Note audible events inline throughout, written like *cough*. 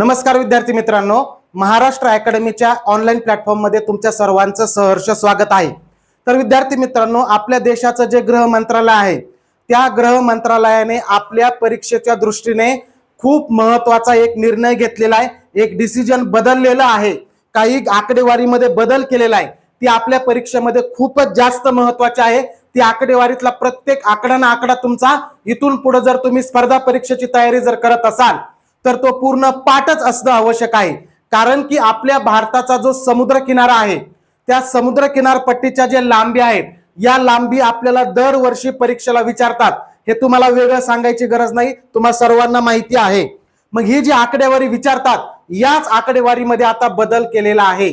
नमस्कार विद्यार्थी मित्रांनो महाराष्ट्र अकॅडमीच्या ऑनलाईन प्लॅटफॉर्ममध्ये तुमच्या सर्वांचं सहर्ष स्वागत आहे. तर विद्यार्थी मित्रांनो आपल्या देशाचं जे गृह मंत्रालय आहे त्या गृह मंत्रालयाने आपल्या परीक्षेच्या दृष्टीने खूप महत्त्वाचा एक निर्णय घेतलेला आहे. एक डिसिजन बदललेलं आहे. काही आकडेवारीमध्ये बदल केलेला आहे. ती आपल्या परीक्षेमध्ये खूपच जास्त महत्वाची आहे. ती आकडेवारीतला प्रत्येक आकडा ना आकडा तुमचा इथून पुढे जर तुम्ही स्पर्धा परीक्षेची तयारी जर करत असाल तर तो पूर्ण पाठच असणं आवश्यक आहे. कारण की आपल्या भारताचा जो समुद्र किनारा आहे त्या समुद्र किनारपट्टीच्या ज्या लांबी आहेत या लांबी आपल्याला दरवर्षी परीक्षेला विचारतात. हे तुम्हाला वेगळं सांगायची गरज नाही तुम्हाला सर्वांना माहिती आहे. मग ही जी आकडेवारी विचारतात याच आकडेवारीमध्ये आता बदल केलेला आहे.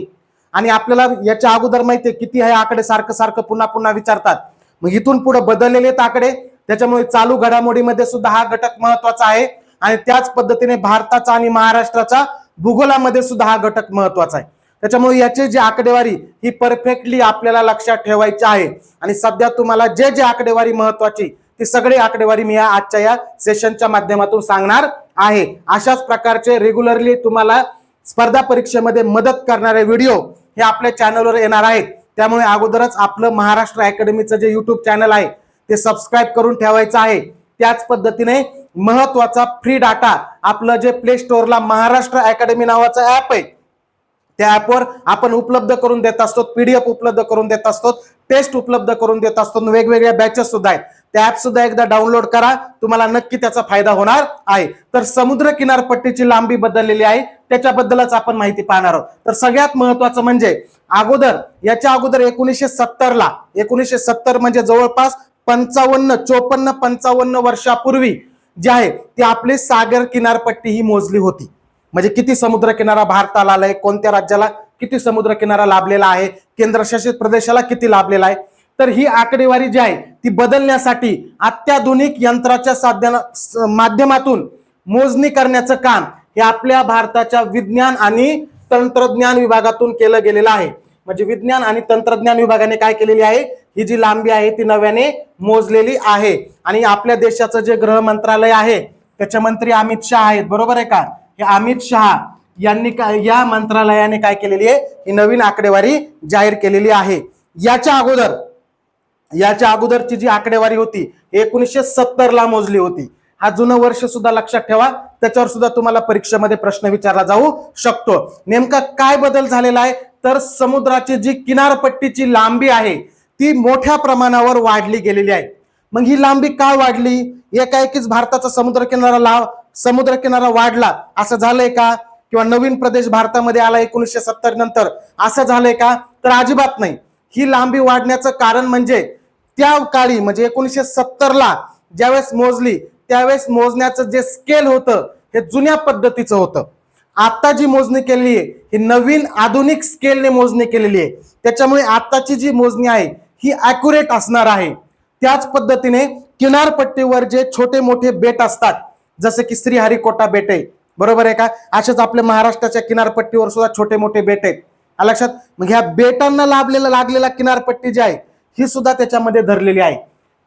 आणि आपल्याला याच्या अगोदर माहितीये किती आहे आकडे सारखं सारखं पुन्हा पुन्हा विचारतात. मग इथून पुढे बदललेले आहेत आकडे त्याच्यामुळे चालू घडामोडीमध्ये सुद्धा हा घटक महत्त्वाचा आहे. आणि त्याच पद्धतीने भारताचा आणि महाराष्ट्राचा भूगोलामध्ये सुद्धा हा घटक महत्त्वाचा आहे. त्याच्यामुळे याची जी आकडेवारी ही परफेक्टली आपल्याला लक्षात ठेवायची आहे. आणि सध्या तुम्हाला जे जे आकडेवारी महत्वाची ती सगळी आकडेवारी मी या आजच्या या सेशनच्या माध्यमातून सांगणार आहे. अशाच प्रकारचे रेग्युलरली तुम्हाला स्पर्धा परीक्षेमध्ये मदत करणारे व्हिडिओ हे आपल्या चॅनलवर येणार आहेत. त्यामुळे अगोदरच आपलं महाराष्ट्र अकॅडमीचं जे युट्यूब चॅनल आहे ते सबस्क्राईब करून ठेवायचं आहे. त्याच पद्धतीने महत्त्वाचा फ्री डाटा आपलं जे प्ले स्टोअरला महाराष्ट्र अकॅडमी नावाचं ऍप आहे त्या ऍपवर आपण उपलब्ध करून देत असतो पीडीएफ उपलब्ध करून देत असतो टेस्ट उपलब्ध करून देत असतो वेगवेगळ्या बॅचेस सुद्धा आहेत. त्या ऍप सुद्धा एकदा डाउनलोड करा तुम्हाला नक्की त्याचा फायदा होणार आहे. तर समुद्र किनारपट्टीची लांबी बदललेली आहे त्याच्याबद्दलच आपण माहिती पाहणार आहोत. तर सगळ्यात महत्वाचं म्हणजे अगोदर याच्या अगोदर एकोणीसशे सत्तरला एकोणीसशे सत्तर म्हणजे जवळपास पंचावन्न चोपन्न पंचावन्न वर्षापूर्वी जे आहे ती आपली सागर किनारपट्टी ही मोजली होती. म्हणजे किती समुद्र किनारा भारताला आलाय कोणत्या राज्याला किती समुद्र किनारा लाभलेला आहे केंद्रशासित प्रदेशाला किती लाभलेला आहे. तर ही आकडेवारी जी आहे ती बदलण्यासाठी अत्याधुनिक यंत्राच्या साध्या स- माध्यमातून मोजणी करण्याचं काम हे आपल्या भारताच्या विज्ञान आणि तंत्रज्ञान विभागातून केलं गेलेलं आहे. म्हणजे विज्ञान आणि तंत्रज्ञान विभागाने काय केलेली आहे? ही जी लांबी आहे ती नव्याने मोजलेली आहे. आणि आपल्या देशाचं जे गृह मंत्रालय आहे त्याचे मंत्री अमित शहा आहेत. बरोबर आहे का? हे अमित शहा यांनी काय या मंत्रालयाने काय केलेली आहे? ही नवीन आकडेवारी जाहीर केलेली आहे. याच्या अगोदर याच्या अगोदरची जी आकडेवारी होती एकोणीसशे सत्तरला मोजली होती. हा जुनं वर्ष सुद्धा लक्षात ठेवा. त्याच्यावर सुद्धा तुम्हाला परीक्षेमध्ये प्रश्न विचारला जाऊ शकतो. नेमका काय बदल झालेला आहे? तर समुद्राची जी किनारपट्टीची लांबी आहे ती मोठ्या प्रमाणावर वाढली गेलेली आहे. मग ही लांबी का वाढली? एकाएकीच भारताचा समुद्र किनारा लाव समुद्र किनारा वाढला. असं झालंय का? किंवा नवीन प्रदेश भारतामध्ये आला एकोणीसशे सत्तर नंतर. असं झालंय का? तर अजिबात नाही. ही लांबी वाढण्याचं कारण म्हणजे त्या काळी म्हणजे एकोणीसशे सत्तरला ज्यावेळेस मोजली त्यावेळेस मोजण्याचं जे स्केल होतं हे जुन्या पद्धतीचं होतं. आता जी मोजणी केलेली आहे ही नवीन आधुनिक स्केलने मोजणी केलेली आहे. त्याच्यामुळे आताची जी मोजणी आहे ही अॅक्युरेट असणार आहे. त्याच पद्धतीने किनारपट्टीवर जे छोटे मोठे बेट असतात जसे की श्रीहरिकोटा बेट आहे. बरोबर आहे का? अशाच आपल्या महाराष्ट्राच्या किनारपट्टीवर सुद्धा छोटे मोठे बेट आहेत. लक्षात? मग ह्या बेटांना लाभलेला लागलेला किनारपट्टी जी आहे ही सुद्धा त्याच्यामध्ये धरलेली आहे.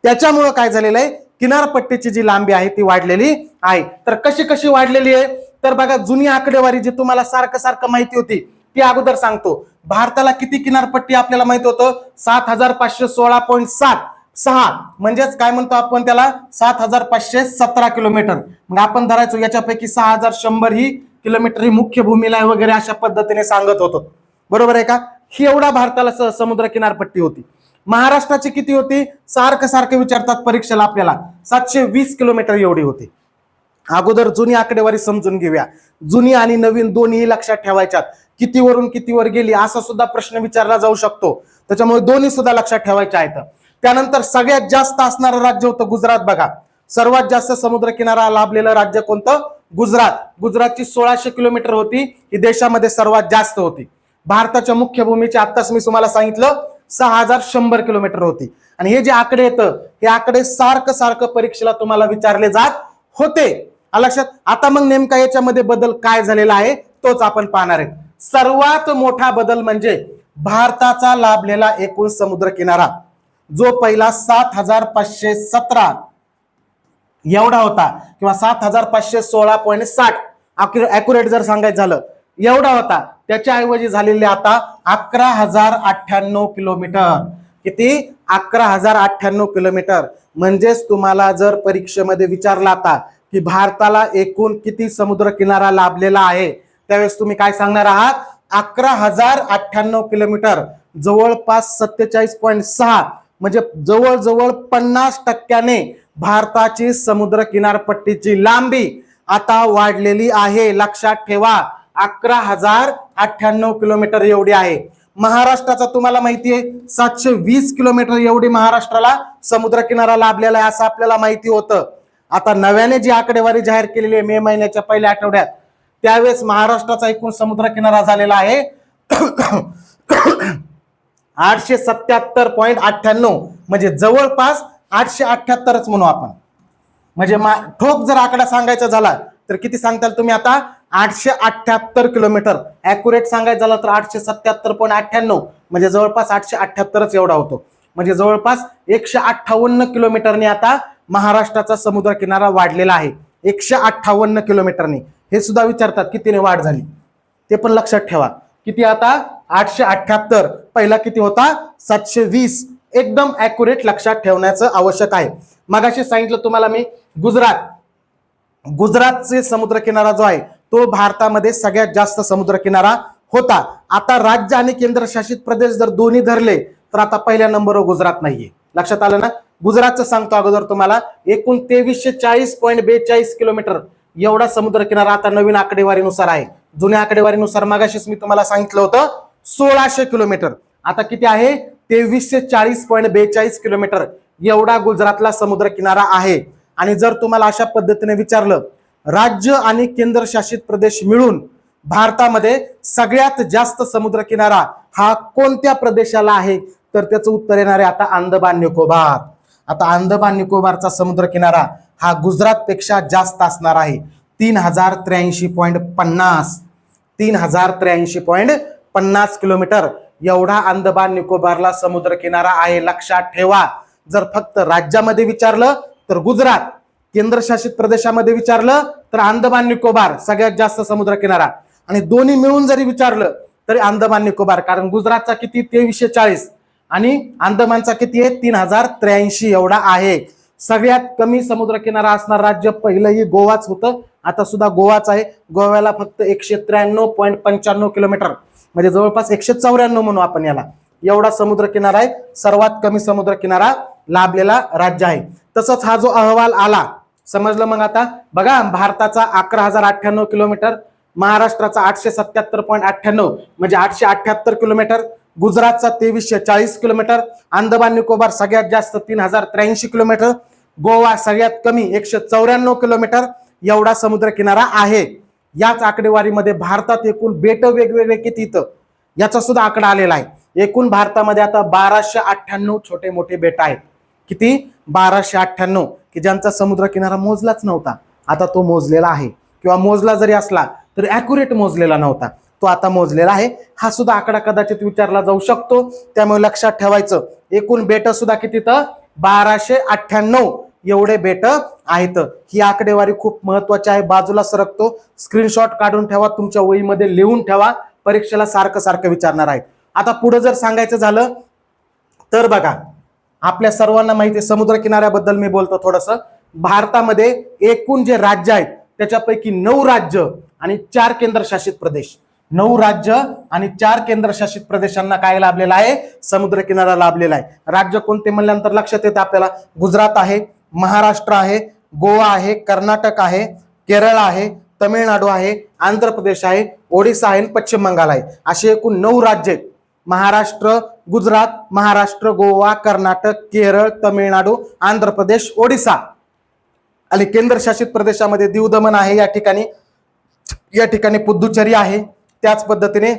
त्याच्यामुळं काय झालेलं आहे? किनारपट्टीची जी लांबी आहे ती वाढलेली आहे. तर कशी कशी वाढलेली आहे? तर बघा जुनी आकडेवारी जी तुम्हाला सारखं सारखं माहिती होती ती अगोदर सांगतो. भारताला किती किनारपट्टी आपल्याला माहीत होतं? सात हजार पाचशे सोळा पॉईंट सात. सहा. म्हणजेच काय म्हणतो आपण त्याला? सात हजार पाचशे सतरा किलोमीटर. मग आपण धरायचो याच्यापैकी सहा हजार शंभर ही किलोमीटर ही मुख्य भूमीला आहे वगैरे अशा पद्धतीने सांगत होतो. बरोबर आहे का? ही एवढा भारताला समुद्र किनारपट्टी होती. महाराष्ट्राची किती होती? सारखं सारखं विचारतात परीक्षेला आपल्याला. सातशे वीस किलोमीटर एवढी होती. अगोदर जुनी आकडेवारी समजून घेऊया. जुनी आणि नवीन दोन्ही लक्षात ठेवायच्यात. कितीवरून कितीवर गेली असा सुद्धा प्रश्न विचारला जाऊ शकतो. त्याच्यामुळे दोन्ही सुद्धा लक्षात ठेवायच्या आहेत. त्यानंतर सगळ्यात जास्त असणारं राज्य होतं गुजरात बघा. सर्वात जास्त समुद्र किनारा लाभलेलं राज्य कोणतं? गुजरात. गुजरातची सोळाशे किलोमीटर होती. ही देशामध्ये सर्वात जास्त होती. भारताच्या मुख्य भूमीची आत्ताच मी तुम्हाला सांगितलं. सहा हजार शंभर किलोमीटर होती. आणि हे जे आकडे येतं हे आकडे सारखं सारखं परीक्षेला तुम्हाला विचारले जात होते. लक्षात? आता मग नेमका याच्यामध्ये बदल काय झालेला आहे तोच आपण पाहणार आहे. सर्वात मोठा बदल म्हणजे भारताचा लाभलेला एकूण समुद्र किनारा जो पहिला सात हजार पाचशे सतरा एवढा होता किंवा सात हजार पाचशे सोळा पॉईंट साठ. अॅक्युरेट जर सांगायचं झालं एवढा होता. त्याच्या ऐवजी झालेले आता अकरा हजार अठ्ठ्याण्णव किलोमीटर. किती? अकरा हजार अठ्ठ्याण्णव किलोमीटर. म्हणजेच तुम्हाला जर परीक्षेमध्ये विचारला आता की भारताला एकूण किती समुद्र किनारा लाभलेला आहे त्यावेळेस तुम्ही काय सांगणार आहात? अकरा हजार अठ्ठ्याण्णव किलोमीटर. जवळपास सत्तेचाळीस पॉईंट सहा म्हणजे जवळजवळ पन्नास टक्क्याने भारताची समुद्र किनारपट्टीची लांबी आता वाढलेली आहे. लक्षात ठेवा. अकरा हजार अठ्ठ्याण्णव किलोमीटर एवढी आहे. महाराष्ट्राचा तुम्हाला माहिती आहे सातशे वीस किलोमीटर एवढी महाराष्ट्राला समुद्र किनारा लाभलेला आहे असं आपल्याला माहिती होतं. आता नव्याने जी आकडेवारी जाहीर केलेली आहे मे महिन्याच्या पहिल्या आठवड्यात त्यावेळेस महाराष्ट्राचा एकूण समुद्र किनारा झालेला आहे. *coughs* आठशे सत्याहत्तर पॉईंट अठ्ठ्याण्णव म्हणजे जवळपास आठशे अठ्ठ्याहत्तरच म्हणू आपण. म्हणजे ठोक जर आकडा सांगायचा झाला तर किती सांगताल तुम्ही आता? आठशे अठ्ठ्याहत्तर किलोमीटर. ॲक्युरेट सांगायचं झालं तर आठशे सत्याहत्तर पॉईंट अठ्ठ्याण्णव. म्हणजे जवळपास आठशे अठ्ठ्याहत्तरच एवढा होतो. म्हणजे जवळपास एकशे अठ्ठावन्न किलोमीटरने आता महाराष्ट्राचा समुद्र किनारा वाढलेला आहे. एकशे अठ्ठावन्न किलोमीटरने. हे सुद्धा विचारतात कितीने वाढ झाली? ते पण लक्षात ठेवा. किती आता? आठशे अठ्ठ्याहत्तर पहिला किती होता? सातशे वीस. एकदम ॲक्युरेट लक्षात ठेवण्याचं आवश्यक आहे. मगाशी सांगितलं तुम्हाला मी गुजरात. गुजरातचे समुद्र किनारा जो आहे तो भारतामध्ये सगळ्यात जास्त समुद्रकिनारा होता. आता राज्य आणि केंद्रशासित प्रदेश जर दोन्ही धरले तर आता पहिल्या नंबरवर गुजरात नाहीये. लक्षात आलं ना? गुजरातचं सांगतो अगोदर तुम्हाला एकूण तेवीसशे चाळीस पॉईंट बेचाळीस किलोमीटर एवढा समुद्रकिनारा आता नवीन आकडेवारीनुसार आहे. जुन्या आकडेवारीनुसार मागाशीच मी तुम्हाला सांगितलं होतं सोळाशे किलोमीटर. आता किती आहे? तेवीसशे चाळीस पॉईंट बेचाळीस किलोमीटर एवढा गुजरातला समुद्र किनारा आहे. आणि जर तुम्हाला अशा पद्धतीने विचारलं राज्य आणि केंद्रशासित प्रदेश मिळून भारतामध्ये सगळ्यात जास्त समुद्र किनारा हा कोणत्या प्रदेशाला आहे? तर त्याचं उत्तर येणार आहे आता अंदमान निकोबार. आता अंदमान निकोबारचा समुद्र किनारा हा गुजरात पेक्षा जास्त असणार आहे. तीन हजार त्र्याऐंशी पॉईंट पन्नास. तीन हजार त्र्याऐंशी पॉईंट पन्नास किलोमीटर. एवढा अंदमान निकोबारला समुद्र किनारा आहे. लक्षात ठेवा. जर फक्त राज्यामध्ये विचारलं तर गुजरात. केंद्रशासित प्रदेशामध्ये विचारलं तर अंदमान निकोबार सगळ्यात जास्त समुद्र किनारा आणि दोन्ही मिळून जरी विचारलं तरी अंदमान निकोबार कारण गुजरातचा किती? तेवीसशे चाळीस. आणि अंदमानचा किती आहे? तीन हजार त्र्याऐंशी एवढा आहे. सगळ्यात कमी समुद्र किनारा असणार राज्य पहिलंही गोवाच होतं. आता सुद्धा गोवाच आहे. गोव्याला फक्त एकशे त्र्याण्णव पॉईंट पंच्याण्णव किलोमीटर. म्हणजे जवळपास एकशे चौऱ्याण्णव म्हणू आपण याला. एवढा समुद्र किनारा आहे. सर्वात कमी समुद्र किनारा लाभलेला राज्य आहे. तसंच हा जो अहवाल आला समजलं मग आता? बघा भारताचा अकरा हजार अठ्ठ्याण्णव किलोमीटर महाराष्ट्राचा आठशे सत्याहत्तर पॉईंट अठ्ठ्याण्णव म्हणजे आठशे अठ्ठ्याहत्तर किलोमीटर गुजरातचा तेवीसशे चाळीस किलोमीटर अंदमान निकोबार सगळ्यात जास्त तीन हजार त्र्याऐंशी किलोमीटर गोवा सगळ्यात कमी एकशे चौऱ्याण्णव किलोमीटर एवढा समुद्र किनारा आहे. याच आकडेवारीमध्ये भारतात एकूण बेट वेगवेगळे किती इथं? याचा सुद्धा आकडा आलेला आहे. एकूण भारतामध्ये आता बाराशे अठ्ठ्याण्णव छोटे मोठे बेट आहेत. किती? बाराशे अठ्ठ्याण्णव. की ज्यांचा समुद्रकिनारा मोजलाच नव्हता आता तो मोजलेला आहे. किंवा मोजला जरी असला तरी ॲक्युरेट मोजलेला नव्हता. तो आता मोजलेला आहे. हा सुद्धा आकडा कदाचित विचारला जाऊ शकतो. त्यामुळे लक्षात ठेवायचं एकूण बेट सुद्धा किती तर? बाराशे अठ्ठ्याण्णव एवढे बेट आहेत. ही आकडेवारी खूप महत्वाची आहे. बाजूला सरकतो. स्क्रीनशॉट काढून ठेवा. तुमच्या वहीमध्ये लिहून ठेवा. परीक्षेला सारखं सारखं विचारणार आहेत. आता पुढे जर सांगायचं झालं तर बघा आपल्या सर्वांना माहिती आहे समुद्र किनाऱ्याबद्दल मी बोलतो थोडंसं. भारतामध्ये एकूण जे राज्य आहेत त्याच्यापैकी नऊ राज्य आणि चार केंद्रशासित प्रदेश. नऊ राज्य आणि चार केंद्रशासित प्रदेशांना काय लाभलेला आहे? समुद्र किनारा लाभलेला आहे. राज्य कोणते म्हणल्यानंतर लक्षात येतं आपल्याला? गुजरात आहे महाराष्ट्र आहे गोवा आहे कर्नाटक आहे केरळ आहे तमिळनाडू आहे आंध्र प्रदेश आहे ओडिसा आहे पश्चिम बंगाल आहे. असे एकूण नऊ राज्य आहेत. महाराष्ट्र गुजरात महाराष्ट्र गोवा कर्नाटक केरळ तमिळनाडू आंध्र प्रदेश ओडिसा. आणि केंद्रशासित प्रदेशामध्ये दीव दमन आहे या ठिकाणी. या ठिकाणी पुद्दुचेरी आहे. त्याच पद्धतीने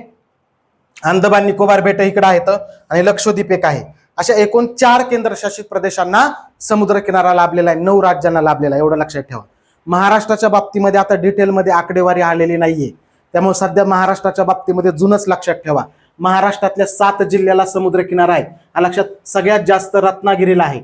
अंदमान निकोबार बेट इकडं आहेत आणि लक्षद्वीप एक आहे. अशा एकूण चार केंद्रशासित प्रदेशांना समुद्र किनारा लाभलेला आहे. नऊ राज्यांना लाभलेला आहे. एवढं लक्षात ठेवा. महाराष्ट्राच्या बाबतीमध्ये आता डिटेलमध्ये आकडेवारी आलेली नाहीये. त्यामुळे सध्या महाराष्ट्राच्या बाबतीमध्ये जुनच लक्षात ठेवा. महाराष्ट्रातल्या सात जिल्ह्याला समुद्र किनारा आहे. हा लक्षात सगळ्यात जास्त रत्नागिरीला आहे.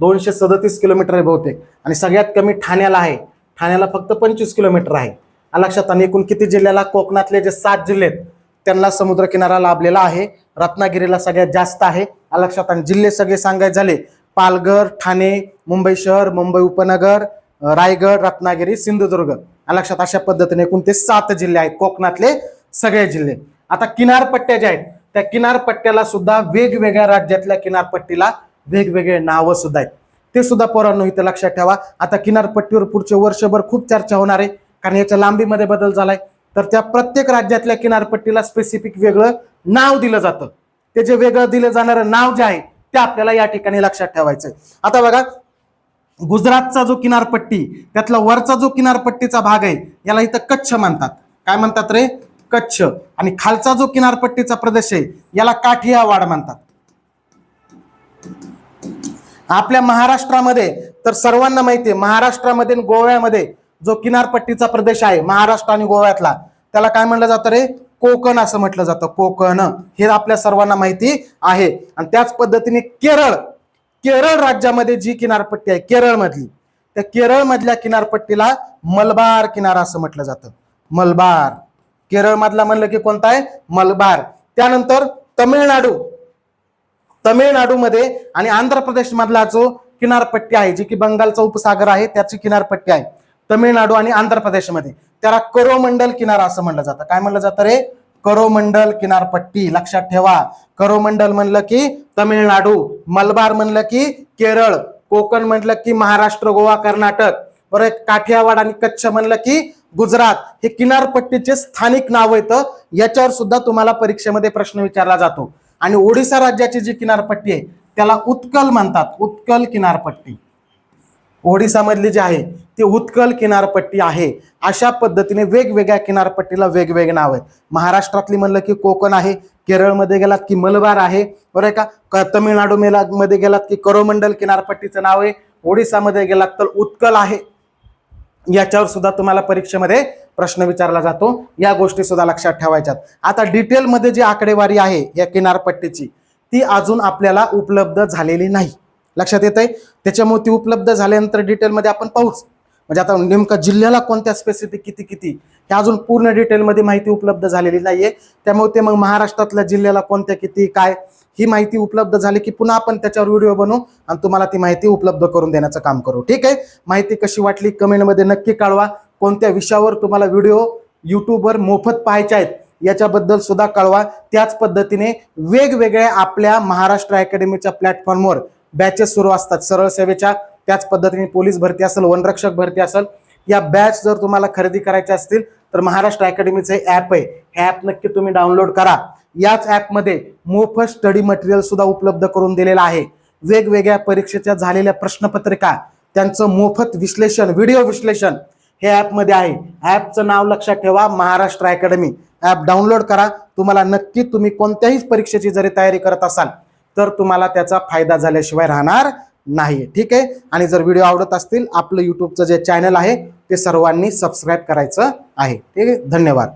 दोनशे सदतीस किलोमीटर आहे बहुतेक. आणि सगळ्यात कमी ठाण्याला आहे. ठाण्याला फक्त पंचवीस किलोमीटर आहे. लक्षात आणि एकूण किती जिल्ह्याला? कोकणातले जे सात जिल्हे आहेत त्यांना समुद्रकिनारा लाभलेला आहे. रत्नागिरीला सगळ्यात जास्त आहे. लक्षात आणि जिल्हे सगळे सांगायचे झाले पालघर ठाणे मुंबई शहर मुंबई उपनगर रायगड रत्नागिरी सिंधुदुर्ग. लक्षात अशा पद्धतीने एकूण ते सात जिल्हे आहेत कोकणातले सगळे जिल्हे. आता किनारपट्ट्या ज्या आहेत त्या किनारपट्ट्याला सुद्धा वेगवेगळ्या राज्यातल्या किनारपट्टीला वेगवेगळे नावं सुद्धा आहेत. ते सुद्धा पोरांनो इथं लक्षात ठेवा. आता किनारपट्टीवर पुढचे वर्षभर खूप चर्चा होणार आहे कारण याच्या लांबीमध्ये बदल झालाय. तर त्या प्रत्येक राज्यातल्या किनारपट्टीला स्पेसिफिक वेगळं नाव दिलं जातं. ते जे वेगळं दिलं जाणारं नाव जे आहे ते आपल्याला या ठिकाणी लक्षात ठेवायचंय. आता बघा गुजरातचा जो किनारपट्टी त्यातला वरचा जो किनारपट्टीचा भाग आहे याला इथं कच्छ म्हणतात. काय म्हणतात रे? कच्छ आणि खालचा जो किनारपट्टीचा प्रदेश आहे याला काठियावाड म्हणतात. आपल्या महाराष्ट्रामध्ये तर सर्वांना माहिती आहे महाराष्ट्रामध्ये गोव्यामध्ये जो किनारपट्टीचा प्रदेश आहे महाराष्ट्र आणि गोव्यातला त्याला काय म्हणलं जातं रे? कोकण असं म्हटलं जातं. कोकण हे आपल्या सर्वांना माहिती आहे. आणि त्याच पद्धतीने केरळ केरळ राज्यामध्ये जी किनारपट्टी आहे केरळमधली त्या केरळमधल्या किनारपट्टीला मलबार किनारा असं म्हटलं जातं. मलबार. केरळमधला म्हणलं की कोणता आहे? मलबार. त्यानंतर तमिळनाडू. तमिळनाडूमध्ये आणि आंध्र प्रदेश मधला जो किनारपट्टी आहे जी की बंगालचा उपसागर आहे त्याची किनारपट्टी आहे. तमिळनाडू आणि आंध्र प्रदेशमध्ये त्याला करोमंडल किनारा असं म्हणलं जातं. काय म्हणलं जातं रे? करोमंडल किनारपट्टी. लक्षात ठेवा. करोमंडल म्हणलं की तमिळनाडू. मलबार म्हणलं की केरळ. कोकण म्हणलं की महाराष्ट्र गोवा कर्नाटक. बरं काठियावाड आणि कच्छ म्हणलं की गुजरात हे किनारपट्टीचे स्थानिक नाव येतं याच्यावर सुद्धा तुम्हाला परीक्षेमध्ये प्रश्न विचारला जातो. आणि ओडिसा राज्याची जी किनारपट्टी आहे त्याला उत्कल म्हणतात. उत्कल किनारपट्टी. ओडिसामधली जी आहे ती उत्कल किनारपट्टी आहे. अशा पद्धतीने वेगवेगळ्या किनारपट्टीला वेगवेगळे नाव आहेत. महाराष्ट्रातली म्हणलं की कोकण आहे केरळमध्ये गेलात की मलबार आहे. बरं आहे का? क- तमिळनाडू मेला मध्ये गेलात की करोमंडल किनारपट्टीचं नाव आहे. ओडिसामध्ये गेलात तर उत्कल आहे. याच्यावर सुद्धा तुम्हाला परीक्षेमध्ये प्रश्न विचारला जातो. या गोष्टी सुद्धा लक्षात ठेवायच्यात. आता डिटेलमध्ये जी आकडेवारी आहे या किनारपट्टीची ती अजून आपल्याला उपलब्ध झालेली नाही. लक्षात येत आहे त्याच्यामुळे ती उपलब्ध झाल्यानंतर डिटेलमध्ये आपण पाहूच. म्हणजे आता नेमका जिल्ह्याला कोणत्या स्पेसिफिक किती किती? हे अजून पूर्ण डिटेलमध्ये माहिती उपलब्ध झालेली नाहीये. त्यामुळे ते मग महाराष्ट्रातल्या जिल्ह्याला कोणत्या किती काय ही माहिती उपलब्ध झाली की पुन्हा आपण त्याच्यावर व्हिडिओ बनवू आणि तुम्हाला ती माहिती उपलब्ध करून देण्याचं काम करू. ठीक आहे? माहिती कशी वाटली कमेंटमध्ये नक्की कळवा. कोणत्या विषयावर तुम्हाला व्हिडिओ युट्यूबवर मोफत पाहायचे आहेत याच्याबद्दल सुद्धा कळवा. त्याच पद्धतीने वेगवेगळ्या आपल्या महाराष्ट्र अकॅडमीच्या प्लॅटफॉर्मवर बॅचेस सुरू असतात सरळ सेवेच्या. त्याच पद्धतीने पोलीस भरती असेल वनरक्षक भरती असेल या बॅच जर तुम्हाला खरेदी करायच्या असतील तर महाराष्ट्र अकॅडमीचं हे ॲप आहे. हे ॲप नक्की तुम्ही डाउनलोड करा. याच ॲपमध्ये मोफत स्टडी मटेरियल सुद्धा उपलब्ध करून दिलेलं आहे. वेगवेगळ्या परीक्षेच्या झालेल्या प्रश्नपत्रिका त्यांचं मोफत विश्लेषण व्हिडिओ विश्लेषण हे ॲपमध्ये आहे. ॲपचं नाव लक्षात ठेवा महाराष्ट्र अकॅडमी ॲप डाउनलोड करा. तुम्हाला नक्की तुम्ही कोणत्याही परीक्षेची जरी तयारी करत असाल तर तुम्हाला त्याचा फायदा झाल्याशिवाय राहणार नाही ठीक आहे? आणि जर व्हिडिओ आवडत असतील आपलं यूट्यूबचं जे चॅनल आहे ते सर्वांनी सबस्क्राईब करायचं आहे. ठीक आहे? धन्यवाद.